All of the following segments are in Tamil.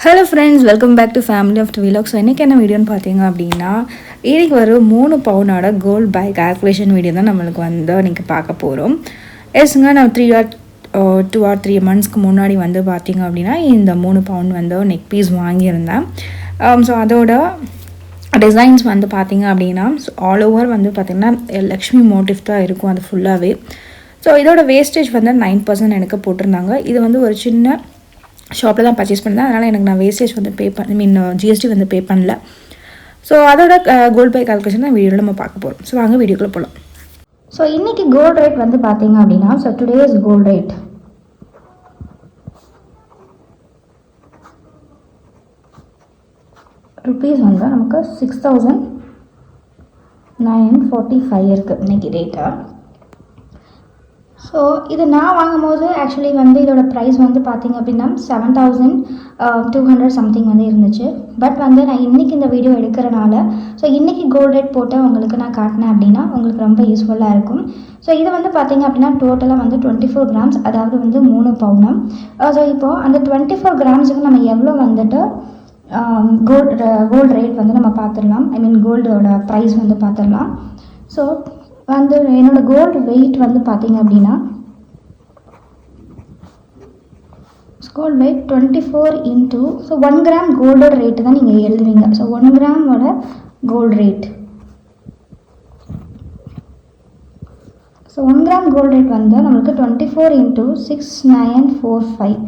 Hello friends welcome back to family of vlog so இன்றைக்கி என்ன வீடியோன்னு பார்த்தீங்க அப்படின்னா இன்னைக்கு வரும் மூணு பவுனோட கோல்ட் பை கால்குலேஷன் வீடியோ தான் நம்மளுக்கு வந்து இன்றைக்கி பார்க்க போகிறோம் எஸ்ங்க நான் three or two or three மந்த்ஸ்க்கு முன்னாடி வந்து பார்த்தீங்க அப்படின்னா இந்த மூணு பவுன் வந்து நெக் பீஸ் வாங்கியிருந்தேன். Um, ஸோ அதோட டிசைன்ஸ் வந்து பார்த்தீங்க அப்படின்னா ஆல் ஓவர் வந்து பார்த்திங்கன்னா லக்ஷ்மி மோட்டிவ் தான் இருக்கும் அது ஃபுல்லாகவே ஸோ இதோட வேஸ்டேஜ் வந்து நைன் பர்சன்ட் எனக்கு போட்டிருந்தாங்க. இது வந்து ஒரு சின்ன ஷாப்பில் தான் பர்ச்சேஸ் பண்ணேன் அதனால் எனக்கு நான் வேஸ்டேஜ் வந்து பே பண்ண மீன் ஜிஎஸ்டி வந்து பே பண்ணல. ஸோ அதோட கோல்ட் பை கால்குலேஷன் தான் வீடியோவில் நம்ம பார்க்க போகிறோம் ஸோ வாங்க வீடியோக்குள்ளே போகலாம் ஸோ இன்றைக்கி கோல்ட் ரேட் வந்து பார்த்தீங்க அப்படின்னா so today's gold rate rupees வந்து நமக்கு six thousand nine forty five இருக்குது இன்றைக்கி ரேட்டாக ஸோ இது நான் வாங்கும்போது ஆக்சுவலி வந்து இதோட ப்ரைஸ் வந்து பார்த்திங்க அப்படின்னா seven thousand two hundred something வந்து இருந்துச்சு. பட் வந்து நான் இன்றைக்கி இந்த வீடியோ எடுக்கிறனால ஸோ இன்றைக்கி கோல்ட் ரேட் போட்டு உங்களுக்கு நான் காட்டினேன் அப்படின்னா உங்களுக்கு ரொம்ப யூஸ்ஃபுல்லாக இருக்கும். ஸோ இது வந்து பார்த்திங்க அப்படின்னா டோட்டலாக வந்து டுவெண்ட்டி ஃபோர் கிராம்ஸ் அதாவது வந்து மூணு பவுனம். ஸோ இப்போது அந்த டுவெண்ட்டி ஃபோர் கிராம்ஸுக்கு நம்ம எவ்வளோ வந்துட்டு கோல்டு கோல்டு ரேட் வந்து நம்ம பார்த்துடலாம் ஐ மீன் கோல்டோட ப்ரைஸ் வந்து பார்த்துடலாம் ஸோ வந்து என்னோடய கோல்டு வெயிட் வந்து பார்த்தீங்க அப்படின்னா gold weight twenty four into so one gram கோல்டோட rate தான் நீங்கள் எழுதுவீங்க. So one கிராமோட gold rate so one gram gold rate வந்து நம்மளுக்கு twenty four into six nine four five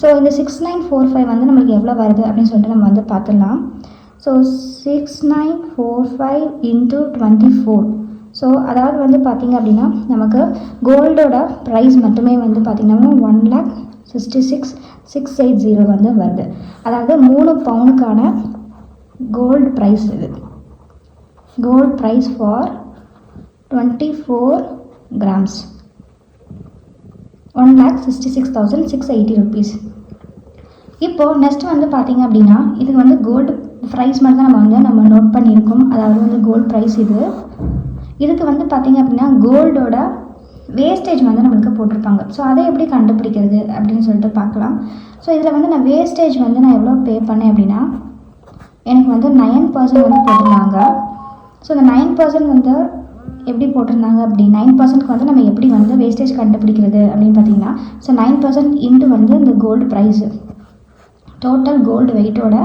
so இந்த சிக்ஸ் நைன் ஃபோர் ஃபைவ் வந்து நம்மளுக்கு எவ்வளோ வருது அப்படின்னு சொல்லிட்டு நம்ம வந்து பார்த்துடலாம். So six nine four five into twenty four so அதாவது வந்து பார்த்திங்க அப்படின்னா நமக்கு கோல்டோட ப்ரைஸ் மட்டுமே வந்து பார்த்திங்கன்னா one lakh sixty six six eight zero வந்து வருது. அதாவது மூணு பவுனுக்கான கோல்டு ப்ரைஸ் இது. Gold price for twenty four grams one lakh sixty six thousand six eighty rupees இப்போது நெக்ஸ்ட் வந்து பார்த்திங்க அப்படின்னா இது வந்து கோல்டு ப்ரைஸ் மட்டும் தான் நம்ம வந்து நம்ம நோட் பண்ணியிருக்கோம். அதாவது வந்து கோல்டு ப்ரைஸ் இது. இதுக்கு வந்து பார்த்திங்க அப்படின்னா கோல்டோட வேஸ்டேஜ் வந்து நம்மளுக்கு போட்டிருப்பாங்க. ஸோ அதை எப்படி கண்டுபிடிக்கிறது அப்படின்னு சொல்லிட்டு பார்க்கலாம். ஸோ இதில் வந்து நான் வேஸ்டேஜ் வந்து நான் எவ்வளோ பே பண்ணேன் அப்படின்னா எனக்கு வந்து நைன் பர்சன்ட் வந்து போட்டிருந்தாங்க. ஸோ இந்த நைன் பர்சன்ட் வந்து எப்படி போட்டிருந்தாங்க அப்படி நைன் பர்சன்ட்க்கு வந்து நம்ம எப்படி வந்து வேஸ்டேஜ் கண்டுபிடிக்கிறது அப்படின்னு பார்த்தீங்கன்னா ஸோ நைன் பர்சன்ட் இன்ட்டு வந்து இந்த கோல்டு ப்ரைஸு டோட்டல் கோல்டு வெயிட்டோட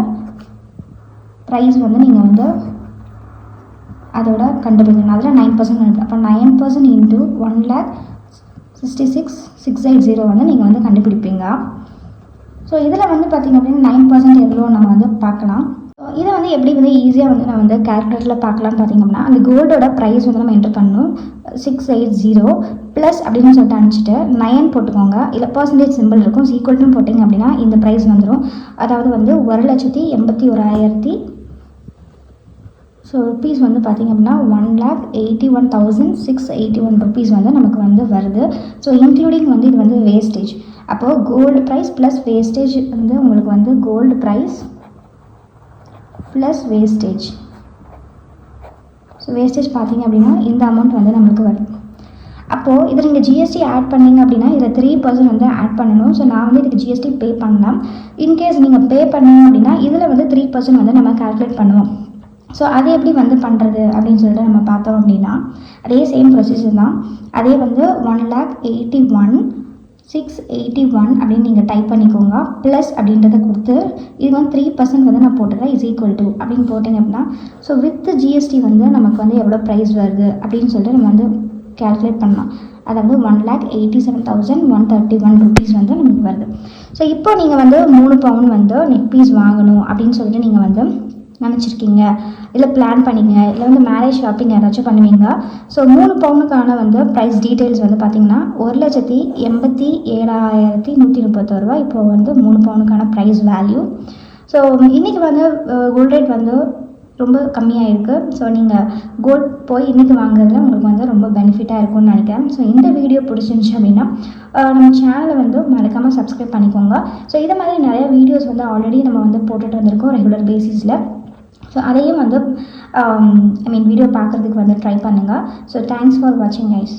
ப்ரைஸ் வந்து நீங்கள் வந்து அதோட கண்டுபிடிக்கணும் அதில் நைன் பர்சன்ட் அப்போ nine percent into one lakh sixty six six eight zero வந்து நீங்கள் வந்து கண்டுபிடிப்பீங்க. ஸோ இதில் வந்து பார்த்திங்க அப்படின்னா நைன் பர்சன்ட் எவ்வளோ நம்ம வந்து பார்க்கலாம். இதை வந்து எப்படி வந்து ஈஸியாக வந்து நம்ம வந்து கேல்குலேட்டரில் பார்க்கலாம்னு பார்த்திங்க அப்படின்னா அந்த கோல்டோட ப்ரைஸ் வந்து நம்ம என்டர் பண்ணணும். சிக்ஸ் எயிட் ஜீரோ ப்ளஸ் அப்படின்னு சொல்லிட்டு அனுப்பிச்சிட்டு நயன் போட்டுக்கோங்க. இல்லை பர்சன்டேஜ் சிம்பிள் இருக்கும். ஈக்குவல்ட்டுன்னு போட்டிங்க அப்படின்னா இந்த ப்ரைஸ் வந்துடும் அதாவது வந்து ஒரு லட்சத்தி எண்பத்தி ஓராயிரத்தி ஸோ ருப்பீஸ் வந்து பார்த்திங்க அப்படின்னா one lakh eighty one thousand six eighty one rupees வந்து நமக்கு வந்து வருது. ஸோ இன்க்ளூடிங் வந்து இது வந்து வேஸ்டேஜ் அப்போது கோல்டு ப்ரைஸ் ப்ளஸ் வேஸ்டேஜ் வந்து உங்களுக்கு வந்து gold price plus wastage so wastage பார்த்திங்க அப்படின்னா இந்த அமௌண்ட் வந்து நம்மளுக்கு வரும் அப்போது இதில் நீங்கள் ஜிஎஸ்டி ஆட் பண்ணிங்க அப்படின்னா இதில் த்ரீ பர்சன்ட் வந்து ஆட் பண்ணணும். ஸோ நான் வந்து இதுக்கு ஜிஎஸ்டி பே பண்ணலாம். இன்கேஸ் நீங்கள் பே பண்ணீங்க அப்படின்னா இதில் வந்து த்ரீ பர்சன்ட் வந்து நம்ம கால்குலேட் பண்ணுவோம். ஸோ அது எப்படி வந்து பண்ணுறது அப்படின்னு சொல்லிட்டு நம்ம பார்த்தோம் அப்படின்னா அதே சேம் ப்ரொசீஜர் தான். அதே வந்து one lakh eighty one six eighty one அப்படின்னு நீங்கள் டைப் பண்ணிக்கோங்க. ப்ளஸ் அப்படின்றத கொடுத்து இது வந்து த்ரீ பர்சன்ட் வந்து நான் போட்டுறேன் இஸ் ஈக்குவல் டு அப்படின்னு போட்டிங்க அப்படின்னா ஸோ வித் ஜிஎஸ்டி வந்து நமக்கு வந்து எவ்வளோ ப்ரைஸ் வருது அப்படின்னு சொல்லிட்டு நம்ம வந்து கேல்குலேட் பண்ணலாம். அதாவது one lakh eighty seven thousand one thirty one rupees வந்து நமக்கு வருது. ஸோ இப்போ நீங்கள் வந்து மூணு பவுன் வந்து நெக் பீஸ் வாங்கணும் அப்படின்னு சொல்லிட்டு நீங்கள் வந்து நினச்சிருக்கீங்க? இல்லை பிளான் பண்ணிங்க? இல்லை வந்து மேரேஜ் ஷாப்பிங் யாராச்சும் பண்ணுவீங்க ஸோ மூணு பவுனுக்கான வந்து ப்ரைஸ் டீட்டெயில்ஸ் வந்து பார்த்திங்கன்னா ஒரு லட்சத்தி எண்பத்தி ஏழாயிரத்தி நூற்றி முப்பத்தோரு ரூபா வந்து மூணு பவுனுக்கான ப்ரைஸ் வேல்யூ ஸோ இன்றைக்கி வந்து கோல்ட் ரேட் வந்து ரொம்ப கம்மியாக இருக்குது ஸோ நீங்கள் கோல்ட் போய் இன்றைக்கி வாங்குறதுல உங்களுக்கு வந்து ரொம்ப பெனிஃபிட்டாக இருக்கும்னு நினைக்கிறேன். ஸோ இந்த வீடியோ பிடிச்சிருந்துச்சு அப்படின்னா நம்ம சேனலை வந்து மறக்காமல் சப்ஸ்கிரைப் பண்ணிக்கோங்க. ஸோ இதை மாதிரி நிறைய வீடியோஸ் வந்து ஆல்ரெடி நம்ம வந்து போட்டுட்டு வந்திருக்கோம் ரெகுலர் பேசிஸில் ஸோ அதையும் வந்து um, ஐ மீன் வீடியோ பார்க்குறதுக்கு வந்து ட்ரை பண்ணுங்கள் ஸோ தேங்க்ஸ் ஃபார் வாட்சிங் கைஸ்